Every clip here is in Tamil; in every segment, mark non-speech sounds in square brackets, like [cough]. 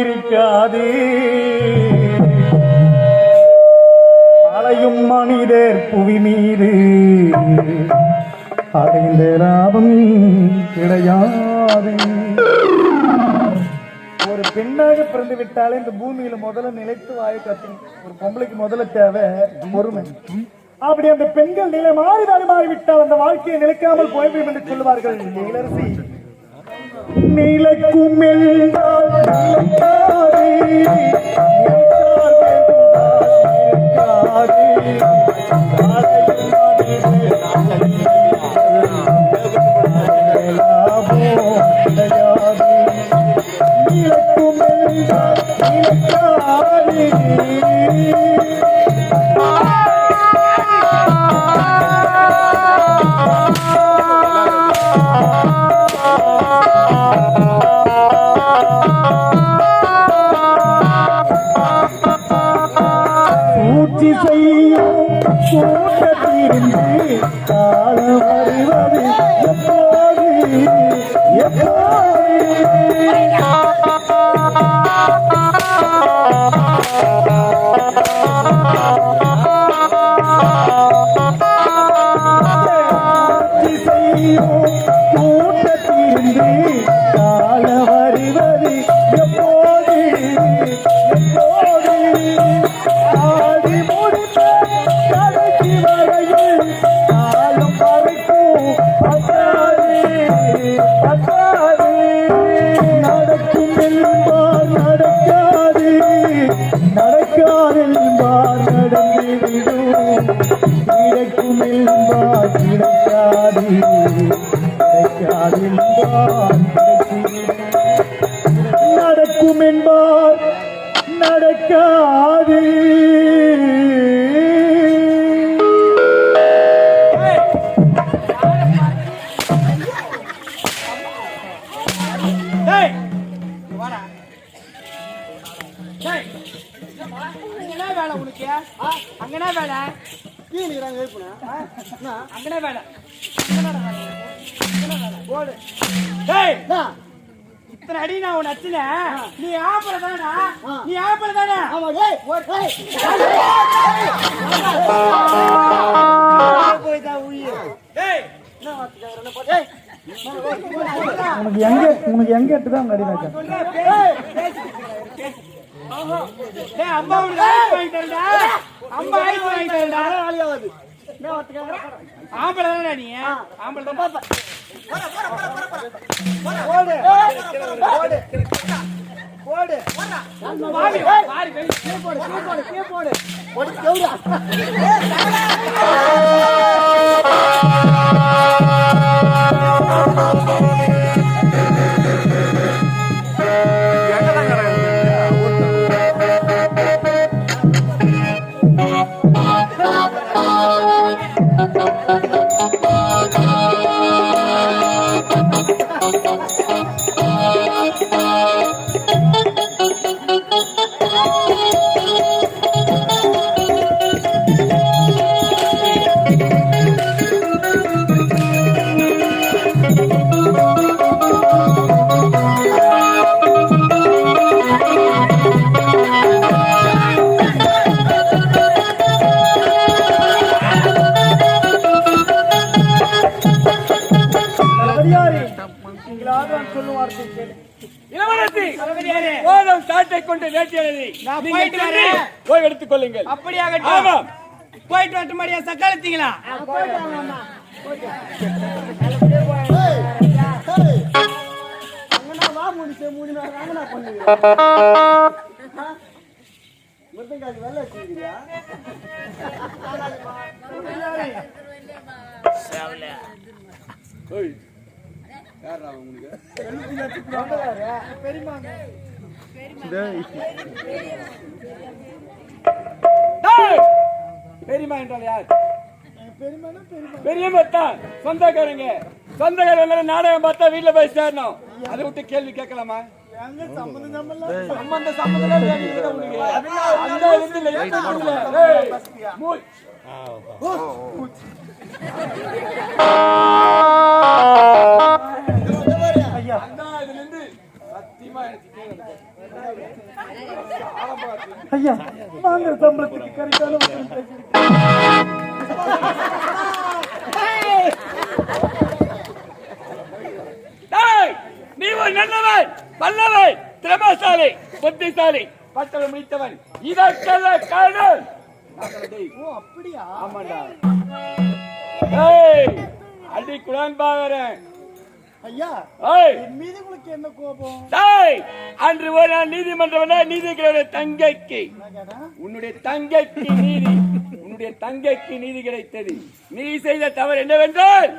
இருக்காது. அலையும் மனிதர் புவி மீது. அடைந்த லாபம் கிடையாது. ஒரு பெண்ணாக பிறந்து விட்டாலே இந்த பூமியில முதல்ல நிலைத்து வாய கத்தணும் ஒரு பொம்பளைக்கு முதல்ல தேவை பொறுமை. அப்படி அந்த பெண்கள் நிலை மாறி மாறிவிட்டால் அந்த வாழ்க்கையை நிலைக்காமல் போய்விடும் என்று சொல்லுவார்கள். இளரசி நிலைக்கும் என்றால் கூட்டத்திலிருந்து காலம் வருவது எப்போது எப்போது சூழ்ச்சி ஆதி அடி நான் உன்னை அடிச்சேன். நீ ஆம்பளை தானடா? நீ ஆம்பளை தானே? டேய் உனக்கு எங்க உனக்கு எங்க எடுத்துதான் நடினாச்சா டேய் அம்மா வாங்கி அம்மா ஐஸ் வாங்கி ஆம்பளை தானடா நீ? ஆம்பளை தான் பாப்பா. பாவி பாரி வெளிய போடு போடு. போடு. போடு. அதிகாரி போயிட்டு வரேன். போய் எடுத்துக் கொள்ளுங்கள் அப்படியாகட்டும். ஆமாம் போயிட்டு வரட்டு மாதிரியா சக்காலத்தீங்களா? உங்களுக்கு டேய்! பெரியம்மா என்றால் யார்? பெரியம்மா தான். சொந்தக்காரங்க. சொந்தக்காரங்க நாடகம் பார்த்தா வீட்டுல போய் சேரணும். அதை விட்டு கேள்வி கேட்கலாமா? சம்பந்த சம்பந்தம் இல்ல. அந்த இருந்து சத்தியமா ஐயா வாங்குற சம்பளத்துக்கு கரெக்டான நீ ஒரு நல்லவன் வல்லவன் திறமசாலி புத்திசாலி பட்டவன் முடித்தவன் இதற்கெல்லாம் காரணம் அப்படியா? ஆமாண்டா. அடி குடான் பாக்குறேன் ஐயா என் மீது உங்களுக்கு என்ன கோபம்? அன்று ஒரு நாள் நீதிமன்றம் நீதிக்கிறவருடைய தங்கைக்கு. உன்னுடைய தங்கைக்கு நீதி உன்னுடைய தங்கைக்கு நீதி கிடைத்தது. நீ செய்த தவறு என்னவென்றால்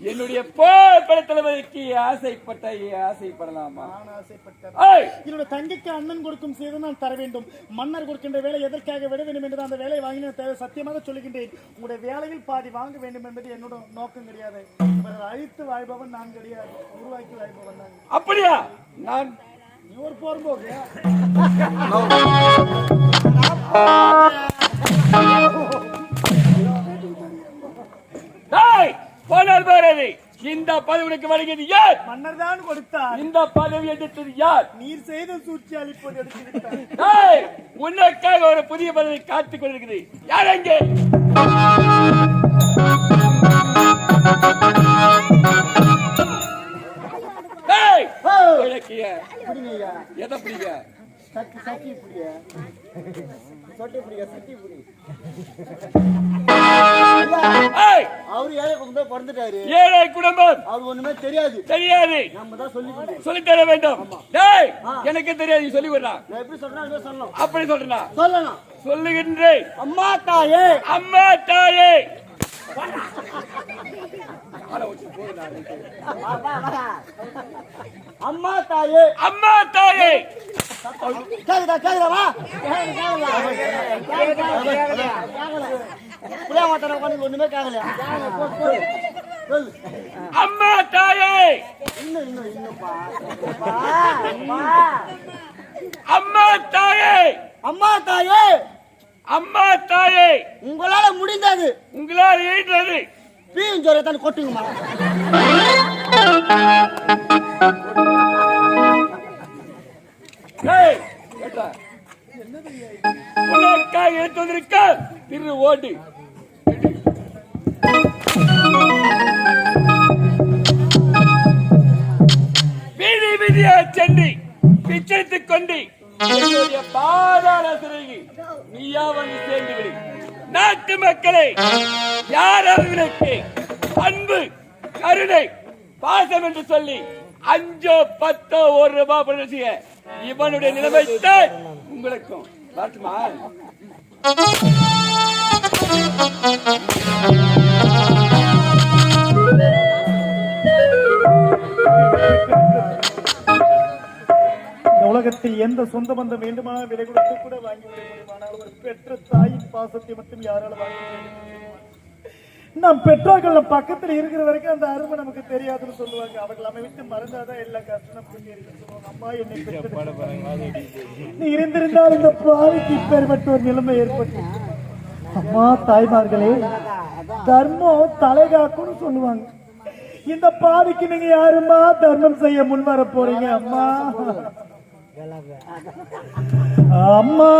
என்னுடைய போர் படத்தளபதிக்கு ஆசைப்பட்ட ஆசைப்படலாமா? நான் ஆசைப்பட்டேன். ஏய்! என்னோட தங்கைக்கு அண்ணன் கொடுக்கும் செய்து நான் தர வேண்டும். மன்னர் கொடுக்கின்ற வேலை எதற்காக விட வேண்டும் என்று அந்த வேலையை வாங்கின தேவை சத்தியமாக சொல்லுகின்றேன். உங்களுடைய வேலையில் பாதி வாங்க வேண்டும் என்பது என்னோட நோக்கம் கிடையாது. அழித்து வாழ்பவன் நான் கிடையாது. உருவாக்கி வாழ்பவன் நான். அப்படியா? நான் ஒரு போர்ம்போக்கு டேய் [laughs] பாரதி இந்த பதவி உனக்கு வழங்கியது யார்? மன்னர் தான் கொடுத்தார். இந்த பதவி எடுத்தது யார்? நீர் செய்த சூழ்ச்சி அளிப்பது உனக்காக ஒரு புதிய பதவி காத்துக் கொண்டிருக்குது. யார் அங்கே? எதை பிடிக்க சட்டி பிடிங்க சொட்டை பிடி. அவரு ஏழை குடும்பம் பிறந்துட்டாரு. ஏழை குடும்பம்! அவர் ஒண்ணுமே தெரியாது. தெரியாது. நம்ம தான் சொல்லி. சொல்லித் தர வேண்டும். டேய் எனக்கு தெரியாது சொல்லி விடுறா நான் எப்படி சொல்றேன் அதுவே சொல்லணும் அப்படி சொல்றா சொல்லணும் சொல்லுகின்றேன். அம்மா தாயே. அம்மா தாயே. அம்மா தாயே. அம்மா தாயே. கேக்குதா கேக்குதா வா புரியா மாட்டான உட்காந்து ஒண்ணுமே கேட்கலையா சொல்லு அம்மா தாயே. இன்னும் இன்னும் அம்மா. அம்மா தாயே. அம்மா தாயே. அம்மா தாயே. உங்களால முடிந்தது. உங்களால் ஈன்றது பீயும் ஜோரத்தான் கொட்டுங்கம்மா. ஏய், கேட்டா? உனக்காக எடுத்து வந்திருக்க திரு ஓடு. வீதி வீதியா சென்று சொல்லி அஞ்சோ பத்தோ ஒரு ரூபாய் பணம் இவனுடைய நிலைமை தான் உங்களுக்கும். வரட்டுமா உலகத்தில் எந்த சொந்த பந்தம் வேண்டுமானால் விலை கொடுத்து கூட வாங்கி விட முடியும். ஆனால் ஒரு பெற்ற தாயின் பாசத்தை மட்டும் யாரால வாங்க முடியும்? நம் பெற்றோர்கள் நம் பக்கத்துல இருக்கிற வரைக்கும் அந்த அருமை நமக்கு தெரியாதுன்னு சொல்லுவாங்க. அவர்கள் நம்மை விட்டு மறந்தாதான் எல்லா கஷ்டம் அம்மா என்னை நீ இருந்திருந்தால் இந்த பாவிக்கு இப்பேற்பட்ட ஒரு நிலைமை ஏற்பட்டு. அம்மா தாய்மார்களே தர்மம் தலைகாக்கும்னு சொல்லுவாங்க. இந்த பாவிக்கு நீங்க யாருமா தர்மம் செய்ய முன் வர போறீங்க அம்மா? அம்மா!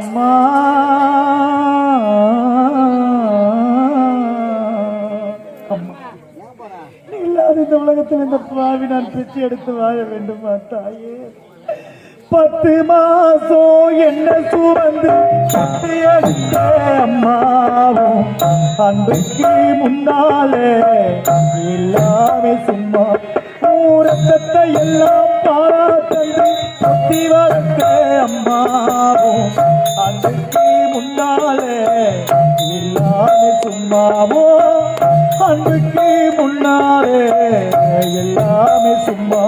அம்மா. அம்மா. இல்லாத இந்த உலகத்தில் இந்த பாவி நான் பிச்சை எடுத்து வாழ வேண்டுமா தாயே? பத்து மாசம் என்ன சுமந்து பத்து எடுத்த அம்மாவும் அன்புக்கு முன்னாலே எல்லாமே சும்மா. ஊரத்தத்தை எல்லாம் பாராட்டந்து சுத்தி வளர்த்த அம்மாவும் அன்புக்கு முன்னாலே எல்லாமே சும்மாவோ. அன்புக்கு முன்னாலே எல்லாமே சும்மா.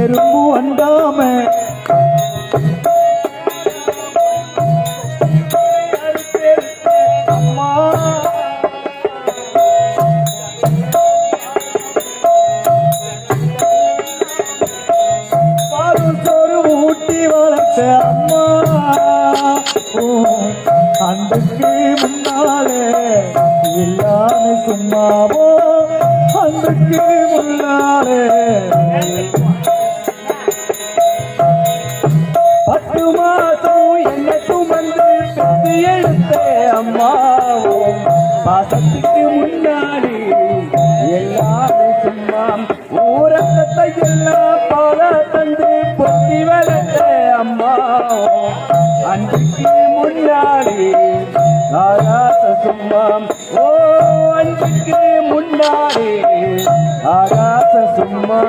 எறும்பு அண்டாம பாசத்துக்கு முன்னாடி எல்லாரும் சும்மா ஊரகத்தை எல்லாம் பால தந்து பொத்தி வளர்த்த அம்மா. அன்புக்கு முன்னாடி ஆகாச சும்மா ஓ அன்புக்கு முன்னாடி ஆகாச சும்மா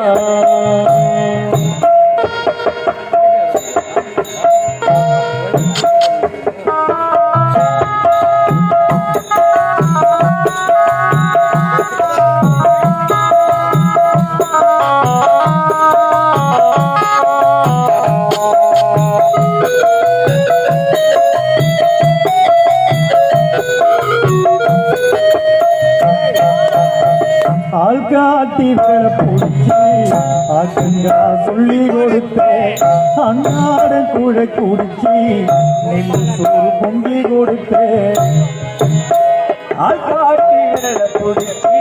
ஆள் விரல பிடிச்சி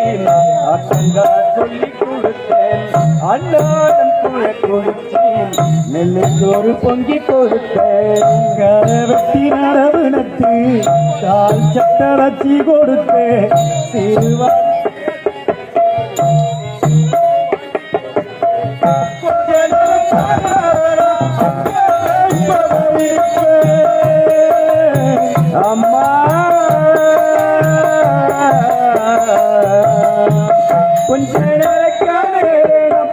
ஆக்குங்கா சொல்லி கொடுத்தேன் அன்னாடன் கூட குடிச்சி நெல்லு சோறு பொங்கி கொடுத்தேன் கரவெட்டி கால் சட்டை வச்சி கொடுத்தேன் சிறுவா கொஞ்ச நேரக்கான நேரம்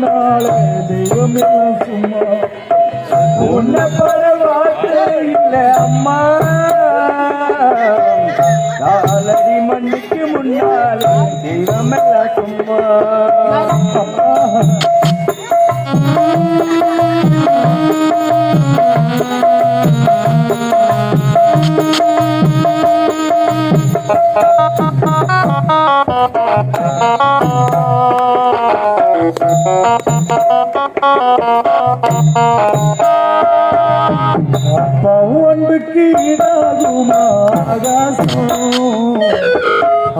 மண்ணுக்கு முன்னால தெய்வம் எல்லாம் சும்மா. உன்ன பரவார்த்தை இல்லை அம்மா. காலடி மண்ணுக்கு முன்னால தெய்வம் எல்லாம் சும்மா. அம்மா அப்பா அன்புக்கு ஈடாகுமா ஆகாசம்?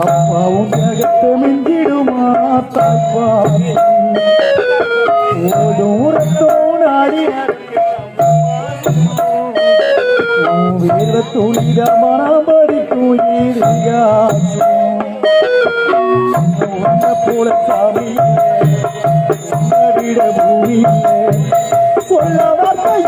அப்பாவும் ஜகத்தை மிஞ்சிடுமா தப்பா ஓடும் ரத்தோடாடி வீர துணிதமான மனபடி தூயிரியாசம் விட பூமியிலே சொல்ல வார்த்தை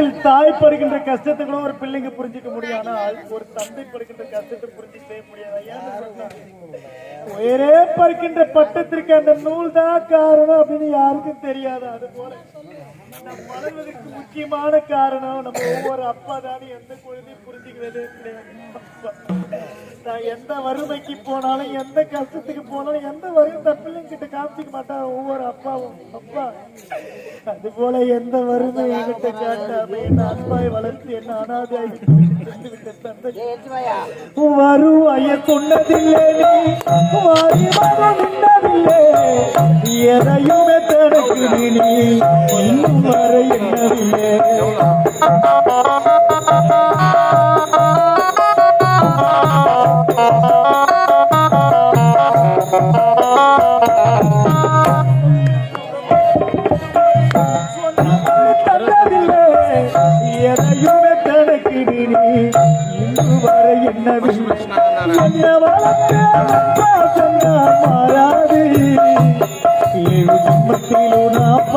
இந்த தாய் படுகின்ற கஷ்டத்தை கூட ஒரு பிள்ளைங்க புரிஞ்சுக்க முடியும். ஒரு தந்தை படுகின்ற கஷ்டத்தை புரிஞ்சுக்கவே முடியாது. உயரே பறிக்கின்ற பட்டத்திற்கு அந்த நூல் தான் காரணம் அப்படின்னு யாருக்கும் தெரியாது. அது போல வளர்வதற்கு முக்கியமான காரணம் நம்ம ஒவ்வொரு அப்பா தானே எந்த குழந்தையும் புரிஞ்சுக்கிறது நான் எந்த வறுமைக்கு போனாலும் எந்த கஷ்டத்துக்கு போனாலும் எந்த வறுமை தப்பிலையும் கிட்ட காமிச்சிக்க மாட்டான். ஒவ்வொரு அப்பாவும் அப்பா அது போல எந்த வறுமை என்கிட்ட காட்டாம என்ன அன்பாய் வளர்த்து என்ன அனாதை வருவாய சொன்னதில்லை நீ வாரியாக நின்றதில்லை எதையுமே தனக்கு நீ இன்னும் வர என்னவில்லை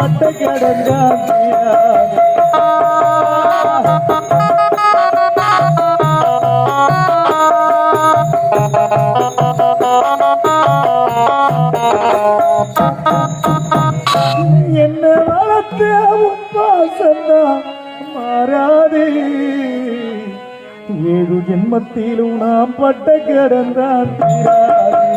பட்ட கடங்காந்தியா என்ன வளர்த்த உன் பாசந்தான் மாறாதே. ஏழு ஜென்மத்திலும் நாம் பட்ட கடந்தான். தீராதே